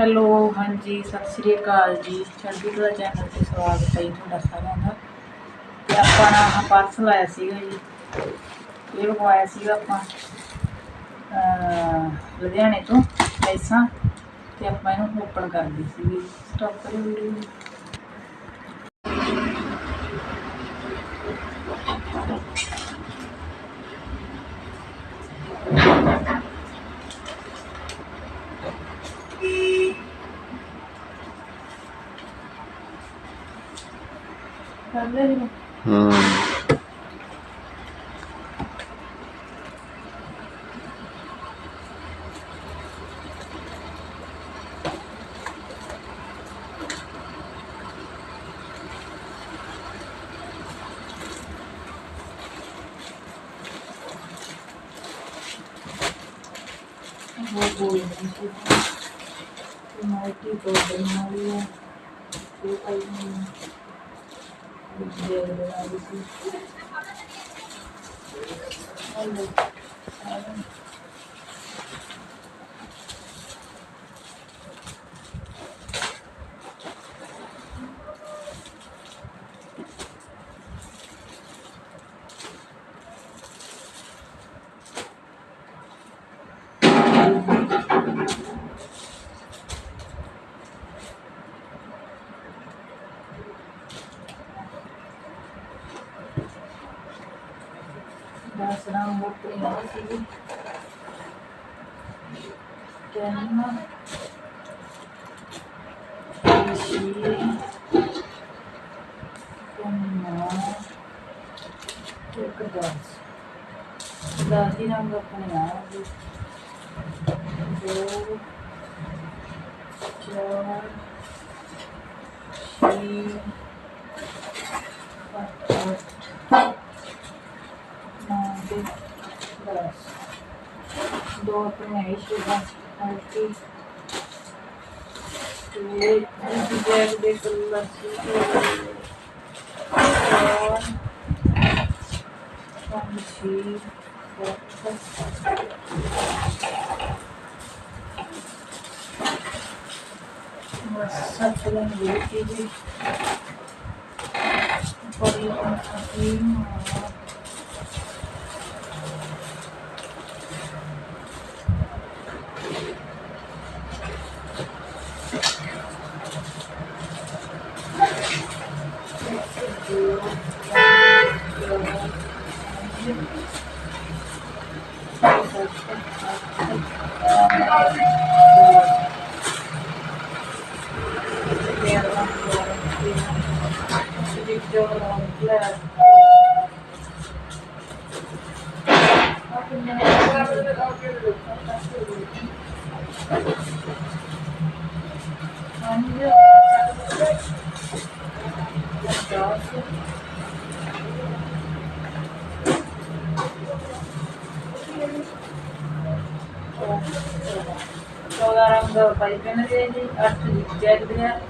Hello, ਹਾਂਜੀ, ਸਤਿ ਸ੍ਰੀ ਅਕਾਲ ਜੀ। ਚੜ੍ਹਦੀ ਕਲਾ ਚੈਨਲ ਤੇ ਸਵਾਗਤ ਹੈ ਜੀ ਤੁਹਾਡਾ ਸਾਰਿਆਂ ਦਾ। ਤੇ ਆਪਾਂ ਨਾ ਆਹ ਪਾਰਸਲ ਆਇਆ ਸੀਗਾ ਜੀ। ਇਹ ਮੰਗਵਾਇਆ ਸੀਗਾ ਆਪਾਂ ਲੁਧਿਆਣੇ ਤੋਂ ਪੈਸਾ। ਤੇ ਆਪਾਂ ਇਹਨੂੰ ਓਪਨ ਕਰਦੀ ਸੀਗੀ। ਸਟਾਪ ਕਰੀ ਵੀਡੀਓ। ਕਰ ਲੈ ਜੀ ਹੂੰ वो Thank you. perna, mexer, caminhar, que eu gosto. Daí não vou caminhar, vou, tchau, xixi, batata, nove, braço. do primeiro ਆਪਣੇ ਇਸ਼ੂ ਦਾ ਹਲਕੀ ਤੇ ਬੈਗ ਦੇ ਕਲਰ ਸੀ ਚਾਰ ਪੰਜ ਛੇ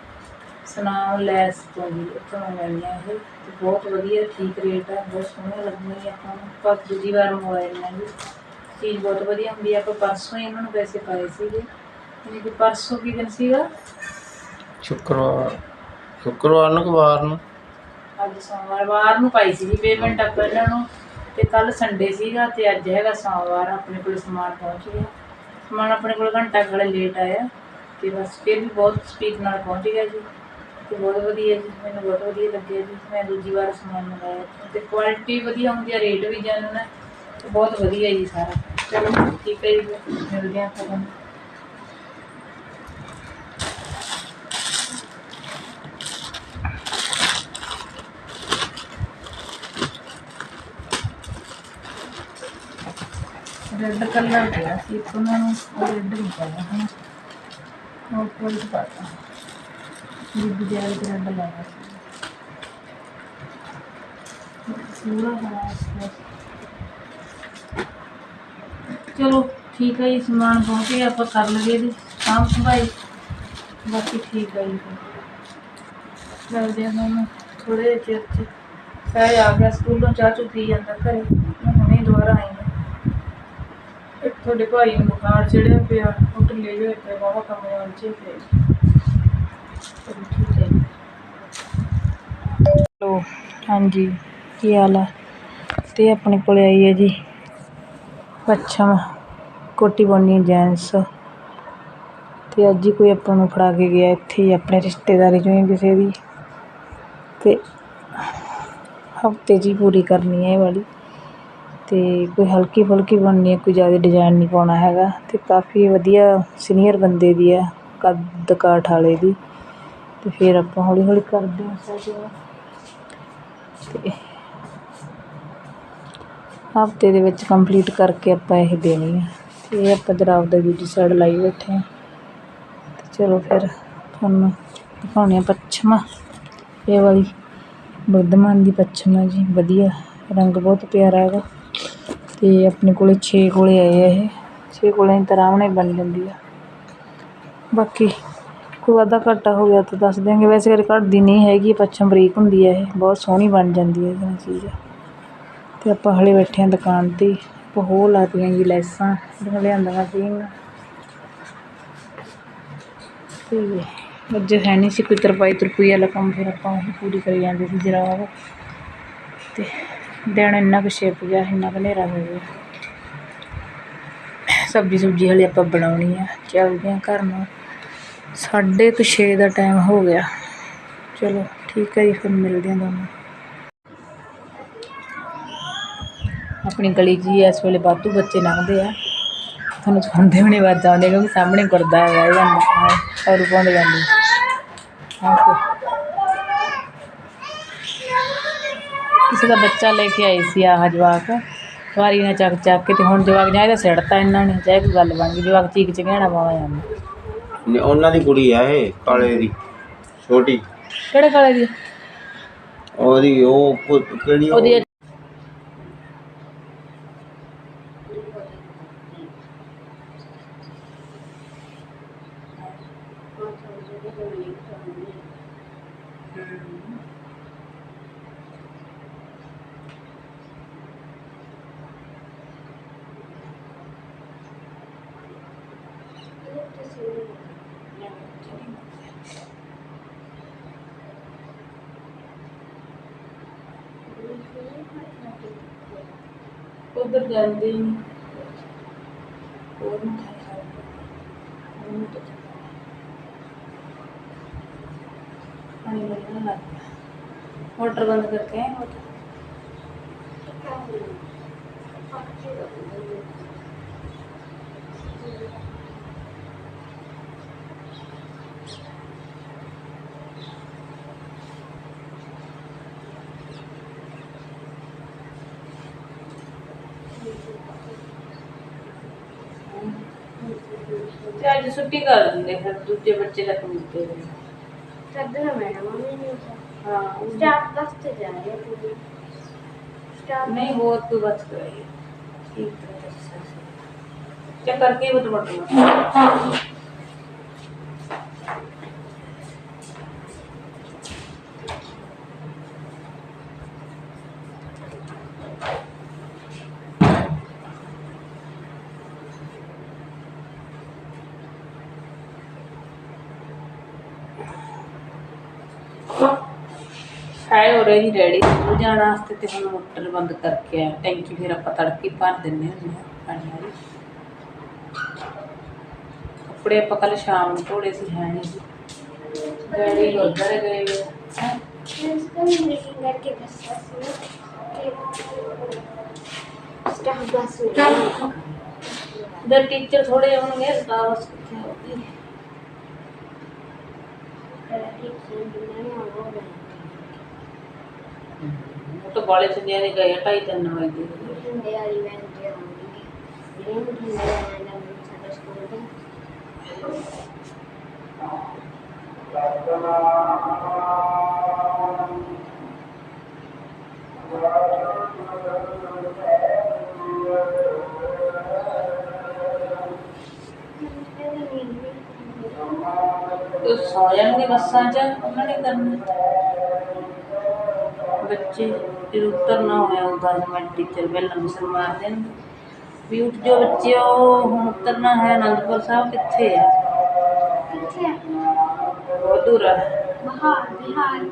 ਸੁਨਾਮ ਲੈਸ ਤੋਂ ਜੀ ਉੱਥੋਂ ਮੰਗਾਈਆਂ ਇਹ। ਤੇ ਬਹੁਤ ਵਧੀਆ ਠੀਕ ਰੇਟ ਹੈ ਬਹੁਤ ਸੋਹਣੀਆਂ ਲੱਗਣਗੀਆਂ ਆਪਾਂ ਨੂੰ। ਪਰ ਦੂਜੀ ਵਾਰ ਮੰਗਵਾਈਆਂ ਜੀ। ਚੀਜ਼ ਬਹੁਤ ਵਧੀਆ ਹੁੰਦੀ ਹੈ ਆਪਾਂ ਪਰਸੋਂ ਹੀ ਇਹਨਾਂ ਨੂੰ ਪੈਸੇ ਪਾਏ ਸੀਗੇ। ਯਾਨੀ ਕਿ ਪਰਸੋਂ ਕੀ ਦਿਨ ਸੀਗਾ? ਸ਼ੁੱਕਰਵਾਰ ਸ਼ੁੱਕਰਵਾਰ ਨੂੰ ਕਿ ਵਾਰ ਨੂੰ? ਅੱਜ ਸੋਮਵਾਰ ਵਾਰ ਨੂੰ ਪਾਈ ਸੀ ਪੇਮੈਂਟ ਆਪਾਂ ਇਹਨਾਂ ਨੂੰ। ਤੇ ਕੱਲ ਸੰਡੇ ਸੀਗਾ ਤੇ ਅੱਜ ਹੈਗਾ ਸੋਮਵਾਰ ਆਪਣੇ ਕੋਲ ਸਮਾਨ ਪਹੁੰਚ ਗਿਆ। ਸਮਾਨ ਆਪਣੇ ਕੋਲ ਘੰਟਾ ਖੜੇ ਲੇਟ ਆਇਆ। ਤੇ ਬਸ ਫਿਰ ਵੀ ਬਹੁਤ ਸਪੀਡ ਨਾਲ ਪਹੁੰਚ ਗਿਆ ਜੀ। ਤੇ ਬਹੁਤ ਵਧੀਆ ਜੀ, ਮੈਨੂੰ ਬਹੁਤ ਵਧੀਆ ਲੱਗਿਆ ਜੀ, ਮੈਂ ਦੂਜੀ ਵਾਰ ਸਮਾਨ ਮੰਗਾਇਆ ਤੇ ਕੁਆਲਿਟੀ ਵਧੀਆ ਹੁੰਦੀ ਹੈ ਰੇਟ ਵੀ ਜਾਨਣ ਹੈ ਤੇ ਬਹੁਤ ਵਧੀਆ ਜੀ ਸਾਰਾ। ਚਲੋ, ਠੀਕ ਹੈ ਜੀ, ਮਿਲਦੇ ਹਾਂ ਤੁਹਾਨੂੰ। ਰੈੱਡ ਕਲਰ ਪਿਆ ਸੀ ਉਹਨਾਂ ਨੂੰ ਉਹ ਰੈੱਡ ਨਹੀਂ ਪਾਇਆ ਹੁਣ ਉਹ ਕੋਈ ਪਾਤਾ ਚਲੋ ਠੀਕ ਹੈ ਜੀ ਸਮਾਨ ਪਹੁੰਚ ਗਿਆ ਆਪਾਂ ਕਰ ਲਈਏ ਇਹਦੀ ਸਾਂਭ ਸੰਭਾਈ ਬਾਕੀ ਠੀਕ ਹੈ ਜੀ ਫਿਰ। ਮਿਲਦੇ ਹਾਂ ਤੁਹਾਨੂੰ ਥੋੜੇ ਜਿਹੇ ਚਿਰ 'ਚ ਸਹਿਜ ਆ ਗਿਆ ਸਕੂਲੋਂ ਚਾਹ ਚੁ ਪੀ ਜਾਂਦਾ ਘਰੇ ਮੈਂ ਹੁਣੇ ਹੀ ਦੁਬਾਰਾ ਆਈ ਹਾਂ ਇੱਕ ਤੁਹਾਡੇ ਭਾਈ ਨੂੰ ਬੁਖਾਰ ਚੜਿਆ ਪਿਆ ਉਹ ਢਿੱਲੇ ਜਿਹੇ ਹੋਏ ਪਏ ਬਾਬਾ ਕਮਰੇ ਵਾਲ ਚ ਪਏ ਚਲੋ ਠੀਕ ਹੈ ਹੈਲੋ ਹਾਂਜੀ, ਕੀ ਹਾਲ ਹੈ ਅਤੇ ਆਪਣੇ ਕੋਲ ਆਈ ਹੈ ਜੀ ਪੱਛਮ ਕੋਟੀ ਬੋਨੀ ਜੈਂਟਸ। ਅਤੇ ਅੱਜ ਹੀ ਕੋਈ ਆਪਾਂ ਨੂੰ ਫੜਾ ਕੇ ਗਿਆ ਇੱਥੇ ਹੀ, ਆਪਣੇ ਰਿਸ਼ਤੇਦਾਰੀ ਚੋਂ ਹੀ ਕਿਸੇ ਦੀ। ਅਤੇ ਹਫ਼ਤੇ 'ਚ ਹੀ ਪੂਰੀ ਕਰਨੀ ਹੈ ਇਹ ਵਾਲੀ। ਅਤੇ ਕੋਈ ਹਲਕੀ ਫੁਲਕੀ ਬਣਨੀ ਹੈ, ਕੋਈ ਜ਼ਿਆਦਾ ਡਿਜ਼ਾਇਨ ਨਹੀਂ ਪਾਉਣਾ ਹੈਗਾ। ਅਤੇ ਕਾਫੀ ਵਧੀਆ ਸੀਨੀਅਰ ਬੰਦੇ ਦੀ ਹੈ ਕੱਦ ਕਾਠ ਵਾਲੇ ਦੀ। ਅਤੇ ਫਿਰ ਆਪਾਂ ਹੌਲੀ ਹੌਲੀ ਕਰਦੇ ਹਾਂ ਸੈਟਿੰਗ ਤੇ ਹਫ਼ਤੇ ਦੇ ਵਿੱਚ ਕੰਪਲੀਟ ਕਰਕੇ ਆਪਾਂ ਇਹ ਦੇਣੀ ਹੈ ਤੇ ਇਹ ਆਪਾਂ ਜਰਾਬ ਦਾ ਦੂਜੀ ਸਾਈਡ ਲਾਈ ਬੈਠੇ ਹਾਂ ਤੇ ਚਲੋ ਫਿਰ ਤੁਹਾਨੂੰ ਦਿਖਾਉਂਦੇ ਆ ਪੱਛਮ। ਇਹ ਵਾਲੀ ਬੁੱਧਮਾਨ ਦੀ ਪੱਛਮ ਹੈ ਜੀ, ਵਧੀਆ। ਰੰਗ ਬਹੁਤ ਪਿਆਰਾ ਹੈਗਾ। ਤੇ ਆਪਣੇ ਕੋਲੇ 6 ਕੋਲੇ ਆਏ ਆ ਇਹ। 6 ਕੋਲੇ ਦੀ ਤਰ੍ਹਾਂ ਬਣ ਜਾਂਦੀ ਆ। ਬਾਕੀ ਕੋਈ ਵਾਧਾ ਘਾਟਾ ਹੋ ਗਿਆ ਤਾਂ ਦੱਸ ਦਿਆਂਗੇ। ਵੈਸੇ ਕਦੇ ਘਟਦੀ ਨਹੀਂ ਹੈਗੀ ਪੱਛਮ ਬਰੀਕ ਹੁੰਦੀ ਹੈ ਇਹ। ਬਹੁਤ ਸੋਹਣੀ ਬਣ ਜਾਂਦੀ ਹੈ ਇਹਦੇ ਨਾਲ ਚੀਜ਼। ਅਤੇ ਆਪਾਂ ਹਲੇ ਬੈਠੇ ਹਾਂ ਦੁਕਾਨ ਤੇ। ਆਪਾਂ ਹੋਰ ਲਾਤੀਆਂ ਜੀ ਲੈਸਾਂ। ਜਿਹੜੀਆਂ ਲਿਆਂਦੀਆਂ ਸੀਗੀਆਂ ਤੇ ਅੱਜ ਹੈ ਨਹੀਂ ਸੀ ਕੋਈ ਤਰਪਾਈ ਤਰਪੂਈ ਵਾਲਾ ਕੰਮ, ਫਿਰ ਆਪਾਂ ਉਹ ਪੂਰੀ ਕਰੀ ਜਾਂਦੇ ਸੀ ਜਰਾਬ। ਅਤੇ ਦਿਨ ਇੰਨਾ ਕੁ ਛਿਪ ਗਿਆ, ਇੰਨਾ ਕੁ ਹਨੇਰਾ ਹੋ ਗਿਆ। ਸਬਜ਼ੀ ਸੁਬਜ਼ੀ ਹਲੇ ਆਪਾਂ ਬਣਾਉਣੀ ਆ। ਚੱਲਦੇ ਹਾਂ ਘਰ ਨੂੰ। ਸਾਢੇ ਕੁ ਛੇ ਦਾ ਟਾਈਮ ਹੋ ਗਿਆ। ਚਲੋ, ਠੀਕ ਹੈ ਜੀ, ਫਿਰ ਮਿਲਦੇ ਹਾਂ ਤੁਹਾਨੂੰ। ਆਪਣੀ ਗਲੀ ਜੀ ਇਸ ਵੇਲੇ ਵਾਧੂ ਬੱਚੇ ਲੰਘਦੇ ਆ। ਤੁਹਾਨੂੰ ਸੁਣਦੇ ਹੋਣੇ ਆਵਾਜ਼ਾਂ ਆਉਂਦੇ ਕਿਉਂਕਿ ਸਾਹਮਣੇ ਗੁਰਦਾ ਹੈਗਾ ਇਹ ਜਾਂਦਾ ਔਰ ਪਹੁੰਚ ਜਾਂਦੀ। ਹਾਂ ਕਿਸੇ ਦਾ ਬੱਚਾ ਲੈ ਕੇ ਆਏ ਸੀ ਆਹ ਜਵਾਕ। ਵਾਰੀ ਨਾਲ ਚੱਕ ਚੱਕ ਕੇ ਤੇ ਹੁਣ ਜਵਾਕ ਜਾਂ ਇਹਦਾ ਸਿੜਤਾ ਇਹਨਾਂ ਨੇ, ਚਾਹੇ ਕੋਈ ਗੱਲ ਬਣ ਗਈ, ਜਵਾਕ ਚੀਕ ਚਿਹਣਾ ਪਾਵਾ ਜਾਂਦਾ ਨੇ ਉਹਨਾਂ ਦੀ ਕੁੜੀ ਆ ਇਹ ਕਾਲੇ ਦੀ ਛੋਟੀ। ਕਿਹੜੇ ਕਾਲੇ ਦੀ? ਉਹਦੀ ਉਹ ਕਿਹੜੀ ਉਹ- ਉਹਦੀ ਉਧਰ ਜਾਂਦੇ ਹੀ ਨਹੀਂ। ਹੋਰ ਨਹੀਂ ਖਾ ਉਹਨੂੰ ਤਾਂ ਪਾਣੀ ਲੱਗਣਾ ਲੱਗ ਗਿਆ। ਮੋਟਰ ਬੰਦ ਕਰਕੇ ਛੁੱਟੀ ਕਰ ਦਿੰਦੇ ਫਿਰ ਦੂਜੇ ਬੱਚੇ ਦਾ ਕੰਮ ਦੇ ਦਿੰਦੇ ਕਰਦਣਾ ਮੈਡਮ ਮੰਮੀ ਨੇ ਹਾਂ। ਸਟਾਫ ਬਸ ਤੇ ਜਾ ਰਹੀ ਹੈ ਪੂਰੀ। ਸਟਾਫ ਨਹੀਂ ਹੋਰ ਤੂੰ ਬਸ ਕਰਾਈ ਠੀਕ ਹੈ ਚੱਕ ਕਰਕੇ ਬਟ ਫਰਾਈ ਹੋ ਰਹੀ ਰੈਡੀ ਹੋ ਜਾਣ ਵਾਸਤੇ ਤੇ ਹੁਣ ਮੋਟਰ ਬੰਦ ਕਰਕੇ ਆ ਟੈਂਕੀ ਫਿਰ ਆਪਾਂ ਤੜਕੇ ਭਰ ਦਿੰਨੇ ਹੁੰਦੇ ਹਾਂ ਪਾਣੀ ਵਾਲੀ ਕੱਪੜੇ ਆਪਾਂ ਕੱਲ ਸ਼ਾਮ ਨੂੰ ਧੋਲੇ ਸੀ ਹੈ ਨਹੀਂ ਸੀ ਡੈਡੀ ਗੁਰਦੁਆਰੇ ਗਏ ਦਰ ਟੀਚਰ ਥੋੜੇ ਆਉਣਗੇ ਤਾਂ ਉਹ ਤਾਂ ਬਾਲੇ ਸੰਧਿਆ ਨੇ ਗਏ 2:30 3 ਵਜੇ ਸੰਧਿਆ ਵਾਲੀ ਮੈਂ ਤੇ ਆਉਂਗੀ ਗ੍ਰੀਨ ਦੀ ਮੈਂ ਨਾ ਸਾਡਾ ਸਕੂਲ ਦੇ Thank you. ਉਹ ਸੌ ਜਾਣਗੇ ਬੱਸਾਂ 'ਚ ਉਹਨਾਂ ਨੇ ਕਰਨਾ। ਬੱਚੇ ਫਿਰ ਉਤਰਨਾ ਹੋਇਆ ਉਹ 10 ਮਿੰਟ ਟੀਚਰ ਪਹਿਲਾਂ ਮਿਸਲ ਮਾਰ ਦੇਣ। ਵੀ ਉੱਠ ਜੋ ਬੱਚਿਓ ਹੁਣ ਉਤਰਨਾ ਹੈ ਅਨੰਦਪੁਰ ਸਾਹਿਬ ਕਿੱਥੇ ਹੈ? ਕਿੱਥੇ ਆ ਬਹੁਤ ਦੂਰ ਹੈ। ਬਿਹਾਰ ਬਿਹਾਰ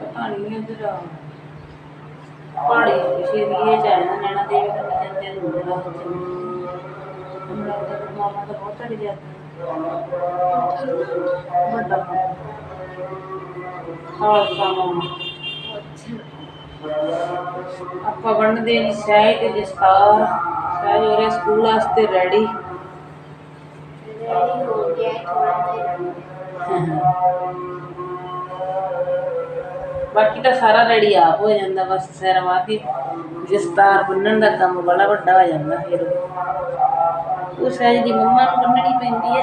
ਪਤਾ ਨਹੀਂ ਇੱਧਰ ਪਹਾੜੀ ਕਿਸੇ ਏਰੀਏ ਚ ਆਇਆ ਨੈਣਾ ਦੇਵੀ ਦਾ ਜਾਂਦੇ ਹੁੰਦੇ ਰਾਹ ਲੱਗਦਾ ਪਰਮਾਤਮਾ ਦਾ ਬਹੁਤ ਚੜ ਗਿਆ ਵੱਡਾ ਖਾਲਸਾ ਆਪਾਂ ਵੰਡਦੇ ਜੀ ਹੋ ਰਿਹਾ ਸਕੂਲ ਵਾਸਤੇ ਰੈਡੀ ਬਾਕੀ ਤਾਂ ਸਾਰਾ ਰੈਡੀ ਆਪ ਹੋ ਜਾਂਦਾ, ਬਸ ਸਿਰ ਵਾਹ ਕੇ ਦਸਤਾਰ ਬੰਨਣ ਦਾ ਕੰਮ ਬੜਾ ਵੱਡਾ ਹੋ ਜਾਂਦਾ ਫਿਰ। ਉਸ ਸਹਿਜ ਦੀ ਮੰਮਾ ਨੂੰ ਬੰਨਣੀ ਪੈਂਦੀ ਹੈ।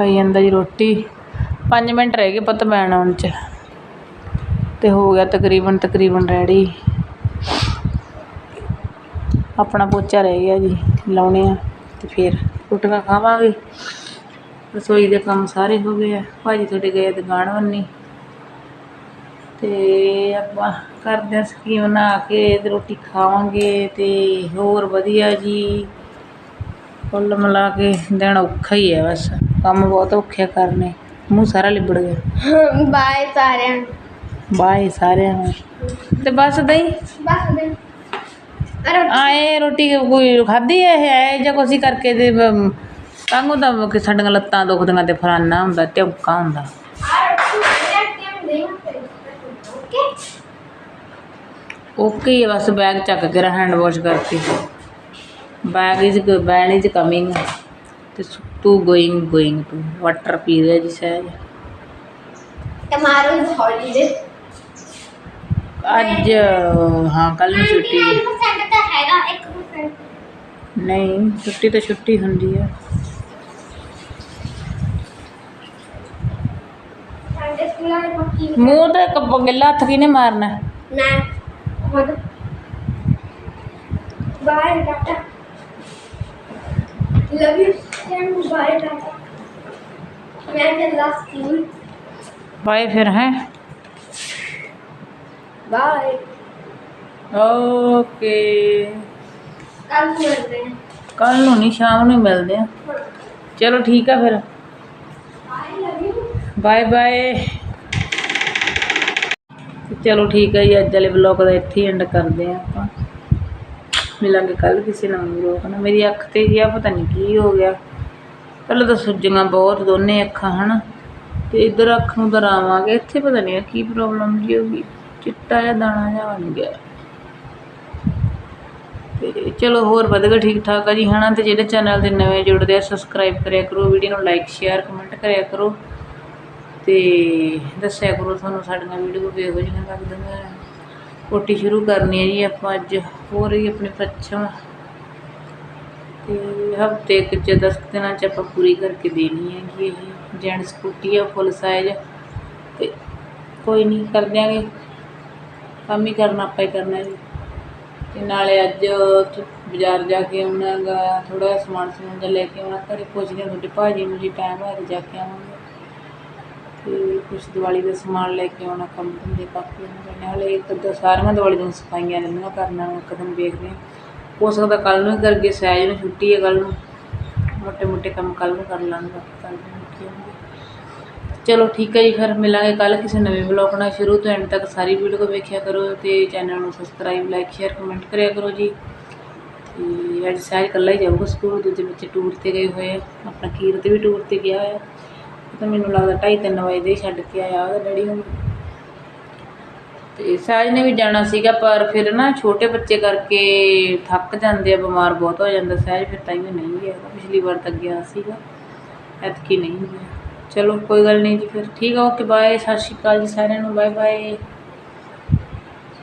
ਖਾਈ ਜਾਂਦਾ ਜੀ ਰੋਟੀ। 5 ਮਿੰਟ ਰਹਿ ਗਏ ਪੁੱਤ ਬੈਣ ਆਉਣ ਚ। ਤੇ ਹੋ ਗਿਆ ਤਕਰੀਬਨ ਤਕਰੀਬਨ ਰੈਡੀ ਆਪਣਾ ਪੋਚਾ ਰਹਿ ਗਿਆ ਜੀ, ਲਾਉਣੇ ਆ ਤੇ ਫਿਰ ਰੋਟੀਆਂ ਖਾਵਾਂਗੇ। ਰਸੋਈ ਦੇ ਕੰਮ ਸਾਰੇ ਹੋ ਗਏ ਆ। ਭਾਜੀ ਤੁਹਾਡੇ ਗਏ ਦੁਕਾਨ ਬੰਨੀ ਤੇ ਆਪਾਂ ਕਰਦੇ ਹਾਂ ਸਕੀਮ ਬਣਾ ਕੇ ਤੇ ਰੋਟੀ ਖਾਵਾਂਗੇ ਤੇ ਹੋਰ ਵਧੀਆ ਜੀ। ਕੁੱਲ ਮਿਲਾ ਕੇ ਦਿਨ ਔਖਾ ਹੀ ਹੈ ਬਸ। ਕੰਮ ਬਹੁਤ ਔਖੇ ਕਰਨੇ। ਮੂੰਹ ਸਾਰਾ ਲਿਬੜ ਗਿਆ। ਬਾਏ ਸਾਰਿਆਂ ਨੂੰ। ਬਾਏ ਸਾਰਿਆਂ ਨੂੰ। ਤੇ ਬਸ ਦਈ ਬਸ ਦੇ ਆਏ ਰੋਟੀ ਕੋਈ ਖਾਧੀ ਇਹ? ਐ ਜਾਂ ਕੁਛ ਕਰਕੇ ਤੇ ਕਾਂਗੋ ਤਾਂ ਕਿ ਸਾਡੀਆਂ ਲੱਤਾਂ ਦੁਖਦੀਆਂ ਤੇ ਫਰਾਨਾ ਹੁੰਦਾ ਟਿਉਕਾ ਹੁੰਦਾ। ਓਕੇ। ਹੀ ਬਸ ਬੈਗ ਚੱਕ ਕੇ ਹੈਂਡ ਵਾਸ਼ ਕਰਕੇ ਬੈਗ ਇਜ਼ ਬੈਗ 'ਚ ਕਮਿੰਗ ਤੇ ਗੋਇੰਗ ਗੋਇੰਗ ਟੂ ਵਾਟਰ ਪੀ ਰਿਹਾ ਜੀ ਸਹਿਜ। tomorrow is holiday ਅੱਜ ਹਾਂ ਕੱਲ ਨੂੰ ਛੁੱਟੀ ਹੈ। 1% ਤਾਂ ਹੈਗਾ 1% ਨਹੀਂ ਛੁੱਟੀ ਤਾਂ ਛੁੱਟੀ ਹੁੰਦੀ ਹੈ। ਮੂੰਹ ਤੇ ਗਿੱਲਾ ਹੱਥ ਕਿਨੇ ਮਾਰਨਾ? ਹੁਣ bye tata love you send bye tata ਮੈਂ ਚੱਲਾ ਸਕੂਲ ਬਾਏ ਫਿਰ ਹੈ? ਬਾਏ ਓਕੇ ਕੱਲ ਨੂੰ ਮਿਲਦੇ ਹਾਂ। ਕੱਲ ਨੂੰ ਨਹੀਂ ਸ਼ਾਮ ਨੂੰ ਹੀ ਮਿਲਦੇ ਆ ਚਲੋ ਠੀਕ ਆ ਫਿਰ। Bye love you bye bye ਚਲੋ ਠੀਕ ਹੈ ਜੀ ਅੱਜ ਵਾਲੇ ਵਲੌਗ ਦਾ ਇੱਥੇ ਐਂਡ ਕਰਦੇ ਆ ਆਪਾਂ। ਮਿਲਾਂਗੇ ਕੱਲ ਕਿਸੇ ਨਵੇਂ ਵਲੌਗ ਨਾਲ ਮੇਰੀ ਅੱਖ ਤੇ ਜੀ ਆ ਪਤਾ ਨਹੀਂ ਕੀ ਹੋ ਗਿਆ। ਪਹਿਲਾਂ ਤਾਂ ਸੁੱਜੀਆਂ ਬਹੁਤ ਦੋਨੇ ਅੱਖਾਂ, ਹਨ। ਤੇ ਇਧਰ ਅੱਖ ਨੂੰ ਦਰਾਵਾਂਗੇ ਇੱਥੇ ਪਤਾ ਨਹੀਂ ਕੀ ਪ੍ਰੋਬਲਮ ਜੀ ਹੋ ਗਈ। ਚਿੱਟਾ ਜਿਹਾ ਦਾਣਾ ਜਿਹਾ ਬਣ ਗਿਆ। ਤੇ ਚਲੋ, ਹੋਰ ਵਧ ਗਿਆ ਠੀਕ ਠਾਕ ਆ ਜੀ, ਹਨਾ। ਤੇ ਜਿਹੜੇ ਚੈਨਲ ਦੇ ਨਵੇਂ ਜੁੜਦੇ ਆ ਸਬਸਕ੍ਰਾਈਬ ਕਰਿਆ ਕਰੋ। ਵੀਡੀਓ ਨੂੰ ਲਾਈਕ ਸ਼ੇਅਰ ਕਮੈਂਟ ਕਰਿਆ ਕਰੋ। ਤੇ ਦੱਸਿਆ ਕਰੋ ਤੁਹਾਨੂੰ ਸਾਡੀਆਂ ਵੀਡੀਓ ਕਿਹੋ ਜਿਹੀਆਂ ਲੱਗਦੀਆਂ ਕੋਟੀ ਸ਼ੁਰੂ ਕਰਨੀ ਹੈ ਜੀ ਆਪਾਂ ਅੱਜ ਹੋ ਰਹੀ ਆਪਣੇ ਪੱਛਮ। ਤੇ ਹਫ਼ਤੇ ਕੁ ਚ 10 ਦਿਨਾਂ ਚ ਆਪਾਂ ਪੂਰੀ ਕਰਕੇ ਦੇਣੀ ਹੈ ਜੀ ਇਹ ਜੈਂਟਸ ਕੋਟੀ ਆ ਫੁੱਲ ਸਾਈਜ਼ ਤੇ ਕੋਈ ਨਹੀਂ, ਕਰ ਦਿਆਂਗੇ। ਕੰਮ ਹੀ ਕਰਨਾ, ਆਪਾਂ ਹੀ ਕਰਨਾ ਜੀ। ਤੇ ਨਾਲੇ ਅੱਜ ਬਾਜ਼ਾਰ ਜਾ ਕੇ ਆਉਣਾ ਗਾ ਥੋੜਾ ਜਿਹਾ ਸਮਾਨ ਸਮੂਨ ਦਾ ਲੈ ਕੇ ਆਉਣਾ। ਘਰੇ ਪੁੱਛਦੇ ਹਾਂ ਤੁਹਾਡੇ ਭਾਜੀ ਨੂੰ ਜੀ ਟਾਈਮ ਹੈ ਜਾ ਕੇ ਆਵਾਂਗੇ। ਤੇ ਕੁਛ ਦੀਵਾਲੀ ਦਾ ਸਮਾਨ ਲੈ ਕੇ ਆਉਣਾ, ਕੰਮ ਧੰਦੇ ਕਾਫੀ ਹੁੰਦੇ ਨੇ ਇੱਕ ਅੱਧਾ ਸਾਰੀਆਂ ਦੀਵਾਲੀ ਦੀਆਂ ਸਫਾਈਆਂ ਰਹਿੰਦੀਆਂ ਕਰਨਾ ਇੱਕ ਦਿਨ ਵੇਖਦੇ ਹਾਂ। ਹੋ ਸਕਦਾ ਕੱਲ ਨੂੰ ਹੀ ਕਰਕੇ ਸਹਿਜ ਨੂੰ ਛੁੱਟੀ ਹੈ ਕੱਲ ਨੂੰ। ਮੋਟੇ ਮੋਟੇ ਕੰਮ ਕੱਲ ਨੂੰ ਕਰ ਲਾਂਗੇ ਕੱਲ੍ਹ ਨੂੰ ਛੁੱਟੀ ਹੁੰਦੀ। ਚਲੋ ਠੀਕ ਹੈ ਜੀ, ਫਿਰ ਮਿਲਾਂਗੇ ਕੱਲ ਕਿਸੇ ਨਵੇਂ ਵਲੌਗ ਨਾਲ। ਸ਼ੁਰੂ ਤੋਂ ਐਂਡ ਤੱਕ ਸਾਰੀ ਵੀਡੀਓ ਵੇਖਿਆ ਕਰੋ ਤੇ ਚੈਨਲ ਨੂੰ ਸਬਸਕ੍ਰਾਈਬ ਲਾਈਕ ਸ਼ੇਅਰ ਕਮੈਂਟ ਕਰਿਆ ਕਰੋ ਜੀ। ਤੇ ਅੱਜ ਸਹਿਜ ਇਕੱਲਾ ਹੀ ਜਾਊਗਾ ਸਕੂਲ ਦੂਜੇ ਬੱਚੇ ਟੂਰ ਤੇ ਗਏ ਹੋਏ ਆ। ਆਪਣਾ ਕੀਰਤ ਵੀ ਟੂਰ ਤੇ ਗਿਆ ਹੋਇਆ। ਤਾਂ ਮੈਨੂੰ ਲੱਗਦਾ ਢਾਈ ਤਿੰਨ ਵਜੇ ਦੇ ਹੀ ਛੱਡ ਕੇ ਆਇਆ ਉਹਦਾ ਡੈਡੀ ਹੁਣ। ਤੇ ਸਹਿਜ ਨੇ ਵੀ ਜਾਣਾ ਸੀਗਾ, ਪਰ ਫਿਰ ਨਾ ਛੋਟੇ ਬੱਚੇ ਕਰਕੇ ਥੱਕ ਜਾਂਦੇ ਆ, ਬਿਮਾਰ ਬਹੁਤ ਹੋ ਜਾਂਦਾ। ਸਹਿਜ ਫਿਰ ਤਾਂ ਹੀ ਨਹੀਂ ਗਿਆ, ਪਿਛਲੀ ਵਾਰ ਤਾਂ ਗਿਆ ਸੀਗਾ, ਐਤਕੀ ਨਹੀਂ ਗਿਆ। ਚਲੋ ਕੋਈ ਗੱਲ ਨਹੀਂ ਜੀ ਫਿਰ। ਠੀਕ ਆ ਓਕੇ ਬਾਏ ਸਤਿ ਸ਼੍ਰੀ ਅਕਾਲ ਜੀ ਸਾਰਿਆਂ ਨੂੰ ਬਾਏ ਬਾਏ